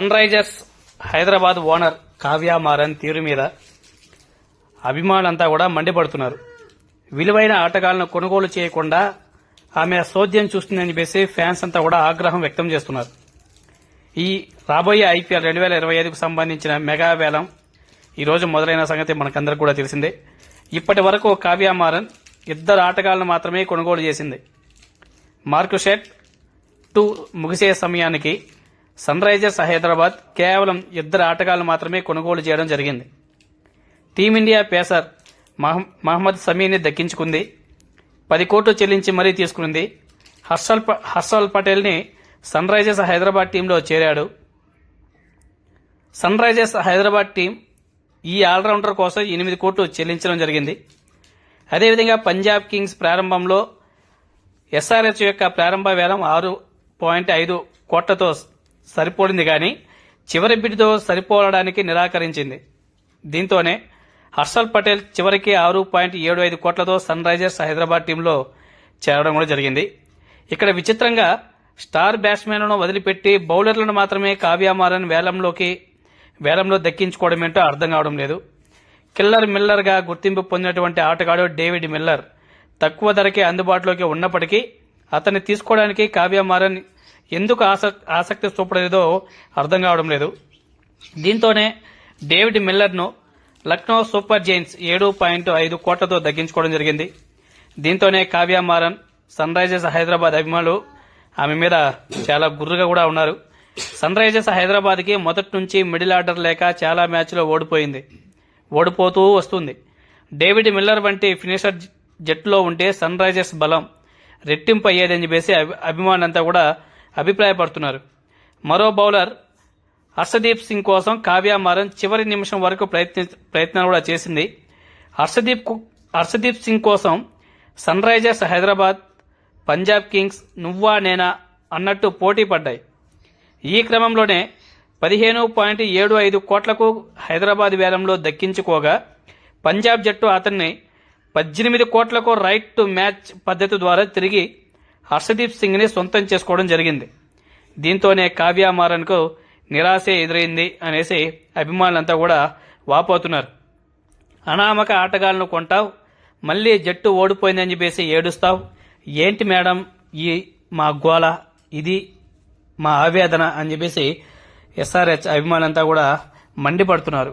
Sun Risers Hyderabad owner Kavya Maran తీరు మీద అభిమానులంతా కూడా మండిపడుతున్నారు. విలువైన ఆటగాళ్ళను కొనుగోలు చేయకుండా ఆమె సోద్యం చూస్తుందని చెప్పేసి ఫ్యాన్స్ అంతా కూడా ఆగ్రహం వ్యక్తం చేస్తున్నారు. ఈ రాబోయే ఐపీఎల్ రెండు వేల ఇరవై ఐదుకు సంబంధించిన మెగా వేలం ఈ రోజు మొదలైన సంగతి మనకందరికి కూడా తెలిసిందే. ఇప్పటి వరకు కావ్య మారన్ ఇద్దరు ఆటగాళ్ళను మాత్రమే కొనుగోలు చేసింది. మార్కుషెట్ టూ ముగిసే సమయానికి సన్ రైజర్స్ హైదరాబాద్ కేవలం ఇద్దరు ఆటగాళ్ళు మాత్రమే కొనుగోలు చేయడం జరిగింది. టీమిండియా పేసర్ మహ- మహమ్మద్ సమీని దక్కించుకుంది. పది కోట్లు చెల్లించి మరీ తీసుకుంది. హర్షల్ హర్షల్ పటేల్ని సన్ రైజర్స్ హైదరాబాద్ టీంలో చేరాడు. సన్ రైజర్స్ హైదరాబాద్ టీం ఈ ఆల్రౌండర్ కోసం ఎనిమిది కోట్లు చెల్లించడం జరిగింది. అదేవిధంగా పంజాబ్ కింగ్స్ ప్రారంభంలో ఎస్ఆర్హెచ్ యొక్క ప్రారంభ వేలం ఆరు పాయింట్ ఐదు కోట్లతో సరిపోడింది కానీ చివరి బిడ్డతో సరిపోవడానికి నిరాకరించింది. దీంతోనే హర్షల్ పటేల్ చివరికి ఆరు పాయింట్ ఏడు ఐదు కోట్లతో సన్ రైజర్స్ హైదరాబాద్ టీంలో చేరడం కూడా జరిగింది. ఇక్కడ విచిత్రంగా స్టార్ బ్యాట్స్మెన్లను వదిలిపెట్టి బౌలర్లను మాత్రమే కావ్యామారన్ వేలంలోకి వేలంలో దక్కించుకోవడం ఏంటో అర్థం కావడం లేదు. కిల్లర్ మిల్లర్గా గుర్తింపు పొందినటువంటి ఆటగాడు డేవిడ్ మిల్లర్ తక్కువ ధరకే అందుబాటులోకి ఉన్నప్పటికీ అతన్ని తీసుకోవడానికి కావ్యామారన్ ఎందుకు ఆసక్ ఆసక్తి చూపలేదో అర్థం కావడం లేదు. దీంతోనే డేవిడ్ మిల్లర్ను లక్నో సూపర్ జైన్స్ ఏడు పాయింట్ ఐదు కోట్లతో దగ్గించుకోవడం జరిగింది. దీంతోనే కావ్య మారన్ సన్ రైజర్స్ హైదరాబాద్ అభిమానులు ఆమె మీద చాలా గుర్రుగా కూడా ఉన్నారు. సన్ రైజర్స్ హైదరాబాద్కి మొదటి నుంచి మిడిల్ ఆర్డర్ లేక చాలా మ్యాచ్లో ఓడిపోయింది. ఓడిపోతూ వస్తుంది. డేవిడ్ మిల్లర్ వంటి ఫినిషర్ జట్టులో ఉంటే సన్ రైజర్స్ బలం రెట్టింపు అయ్యేదని చెప్పేసి అభి- అభిమానులంతా కూడా అభిప్రాయపడుతున్నారు. మరో బౌలర్ హర్షదీప్ సింగ్ కోసం కావ్య మారన్ చివరి నిమిషం వరకు ప్రయత్ని ప్రయత్నాలు కూడా చేసింది. హర్షదీప్ కు- హర్షదీప్ సింగ్ కోసం Sunrisers Hyderabad Punjab kings నువ్వా నేనా అన్నట్టు పోటీ పడ్డాయి. ఈ క్రమంలోనే పదిహేను పాయింట్ ఏడు ఐదు కోట్లకు హైదరాబాద్ వేలంలో దక్కించుకోగా పంజాబ్ జట్టు అతన్ని పద్దెనిమిది కోట్లకు రైట్ టు మ్యాచ్ పద్ధతి ద్వారా తిరిగి హర్షదీప్ సింగ్ని సొంతం చేసుకోవడం జరిగింది. దీంతోనే కావ్య మారన్కు నిరాశే ఎదురైంది అనేసి అభిమానులంతా కూడా వాపోతున్నారు. అనామక ఆటగాళ్ళను కొంటావు మళ్ళీ జట్టు ఓడిపోయిందని చెప్పేసి ఏడుస్తావు. ఏంటి మేడం ఈ మా గోల ఇది మా ఆవేదన అని చెప్పేసి ఎస్ఆర్హెచ్ అభిమానులంతా కూడా మండిపడుతున్నారు.